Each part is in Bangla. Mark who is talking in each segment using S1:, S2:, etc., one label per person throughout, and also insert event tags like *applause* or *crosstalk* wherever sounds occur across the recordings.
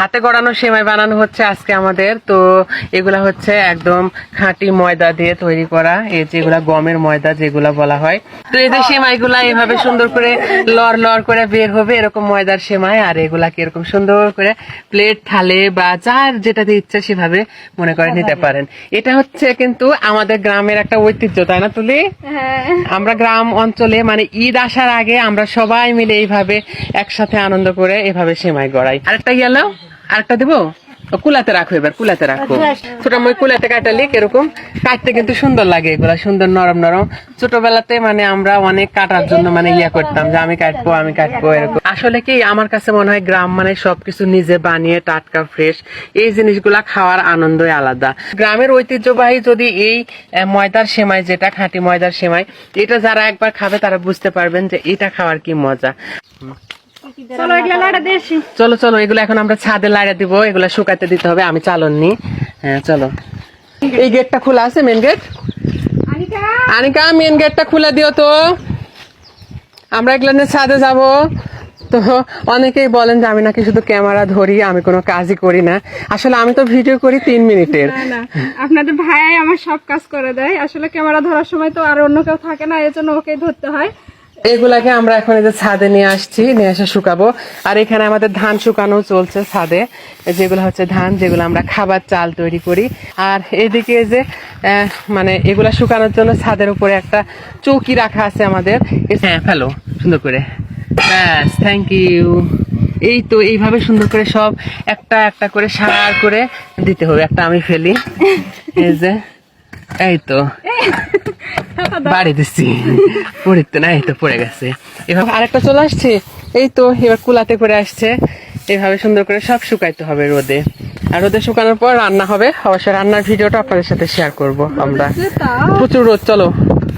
S1: হাতে গড়ানো সেমাই বানানো হচ্ছে আজকে আমাদের। তো এগুলা হচ্ছে একদম খাঁটি ময়দা দিয়ে তৈরি করা। এই যেগুলা গমের ময়দা যেগুলা বলা হয়। তো এই যে সেমাইগুলা এভাবে সুন্দর করে লড় লড় করে বের হবে এরকম ময়দার সেমাই। আর এগুলাকে এরকম সুন্দর করে প্লেট থালে বা যার যেটাতে ইচ্ছা সেভাবে মনে করে নিতে পারেন। এটা হচ্ছে কিন্তু আমাদের গ্রামের একটা ঐতিহ্য তাই না তুলি?
S2: হ্যাঁ।
S1: আমরা গ্রাম অঞ্চলে মানে ঈদ আসার আগে আমরা সবাই মিলে এইভাবে একসাথে আনন্দ করে এভাবে সেমাই গড়াই। আরেকটা গেল আরেকটা দেবো? কুলাতে রাখো এবার কুলাতে রাখো। ছোট মই কুলাতে কাটালি এরকম কাটতে কিন্তু সুন্দর লাগে এগুলা সুন্দর নরম নরম। ছোটবেলাতে মানে আমরা অনেক কাটার জন্য মানে ইয়া করতাম যে আমি কাটবো আমি কাটবো এরকম। আসলে কি আমার কাছে মনে হয় গ্রাম মানে সবকিছু নিজে বানিয়ে টাটকা ফ্রেশ এই জিনিসগুলা খাওয়ার আনন্দই আলাদা। গ্রামের ঐতিহ্যবাহী যদি এই ময়দার সেমাই যেটা খাঁটি ময়দার সেমাই এটা যারা একবার খাবে তারা বুঝতে পারবেন যে এটা খাওয়ার কি মজা।
S2: চলো এগুলা লাড়া দিয়েছি
S1: চলো চলো এগুলো এখন আমরা ছাদে লাড়া দিব এগুলো শুকাতে দিতে হবে আমি চালন নি হ্যাঁ চলো। এই গেটটা খোলা আছে মেন গেট
S2: আনিকা!
S1: মেন গেটটা খুলে দিও তো। আমরা এগুলো নিয়ে ছাদে যাব। তো অনেকেই বলেন যে আমি নাকি শুধু ক্যামেরা ধরি আমি কোনো কাজই করি না। আসলে আমি তো ভিডিও করি তিন মিনিটের।
S2: আপনাদের ভাইয়াই আমার সব কাজ করে দেয়। আসলে ক্যামেরা ধরার সময় তো আর অন্য কেউ থাকে না এর জন্য ওকেই ধরতে হয়।
S1: এগুলাকে আমরা এখন এই যে ছাদে নিয়ে আসছি, নিয়ে এসে শুকাবো। আর এখানে আমাদের ধান শুকানো চলছে ছাদে। যেগুলো হচ্ছে ধান, যেগুলো আমরা খাবার চাল তৈরি করি। আর এদিকে যে মানে এগুলা শুকানোর জন্য ছাদের উপরে একটা চৌকি রাখা আছে আমাদের। হ্যাঁ ফেলো, সুন্দর করে। ব্যাস থ্যাংক ইউ এই তো এইভাবে সুন্দর করে সব একটা একটা করে সার করে দিতে হবে। একটা আমি ফেলি। এই যে, এই তো। *laughs* *laughs* বাড়ি দিচ্ছি পড়িতে না এই তো পড়ে গেছে। এভাবে আরেকটা চলে আসছে। এই তো, এবার কুলাতে করে আসছে। এইভাবে সুন্দর করে সব শুকাইতে হবে রোদে। আর রোদে শুকানোর পর রান্না হবে। অবশ্যই রান্নার ভিডিওটা আপনাদের সাথে শেয়ার করব আমরা। প্রচুর রোদ, চলো।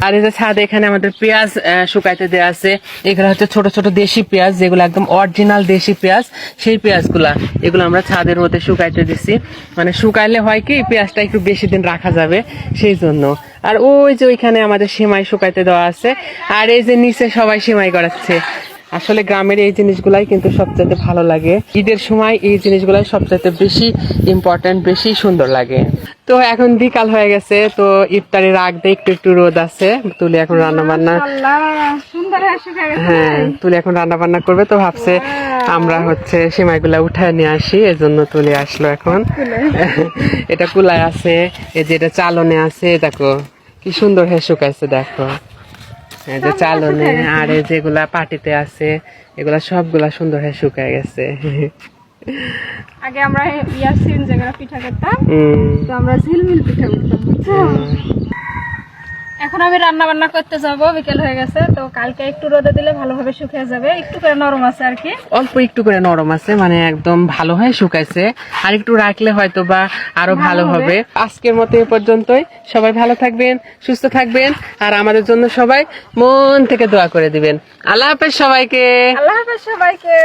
S1: আর যে ছাদে এখানে আমাদের পেঁয়াজ শুকাইতে দেওয়া আছে। এগুলো হচ্ছে ছোট ছোট দেশি পেঁয়াজ, যেগুলো একদম অরিজিনাল দেশি পেঁয়াজ। সেই পেঁয়াজগুলা, এগুলো আমরা ছাদের মধ্যে শুকাইতে দিছি। মানে শুকাইলে হয় কি, পেঁয়াজটা একটু বেশি দিন রাখা যাবে, সেই জন্য। আর ওই যে ওইখানে আমাদের সেমাই শুকাইতে দেওয়া আছে। আর এই যে নিচে সবাই সেমাই করাচ্ছে আসলে গ্রামের এই জিনিসগুলাই কিন্তু সবচেয়ে ভালো লাগে। ঈদের সময় এই জিনিসগুলাই সবচেয়ে বেশি ইম্পর্টেন্ট বেশি সুন্দর লাগে। তো এখন বিকাল হয়ে গেছে তো ইফতারের আগ দিয়ে একটু একটু রোদ আছে। তুলি এখন রান্না বান্না হ্যাঁ তুলি এখন রান্না বান্না করবে তো ভাবছে আমরা হচ্ছে সেমাইগুলা উঠায় নিয়ে আসি এজন্য তুলে আসলো এখন। এটা কুলায় আছে এই যে এটা চালনে আছে দেখো কি সুন্দর হয়ে শুকাইছে দেখো। এই যে চালনে আর এই যেগুলা পাটিতে আছে এগুলা সবগুলা সুন্দর হয়ে শুকায় গেছে।
S2: আগে আমরা ইয়াসিন যেগুলো পিঠা করতাম তো আমরা ঝিলমিল পিঠা করতাম? এখন আমি রান্না বান্না করতে যাব বিকেল হয়ে গেছে তো কালকে একটু রোদে দিলে ভালোভাবে শুকিয়ে যাবে একটু করে নরম আছে আর কি।
S1: অল্প একটু করে নরম আছে মানে একদম ভালো হয়ে শুকাইছে। আর একটু রাখলে হয়তো বা আরও ভালো হবে। আজকের মতো এ পর্যন্তই। সবাই ভালো থাকবেন সুস্থ থাকবেন আর আমাদের জন্য সবাই মন থেকে দোয়া করে দিবেন। আল্লাহ হাফেজ সবাইকে।
S2: আল্লাহ হাফেজ সবাইকে।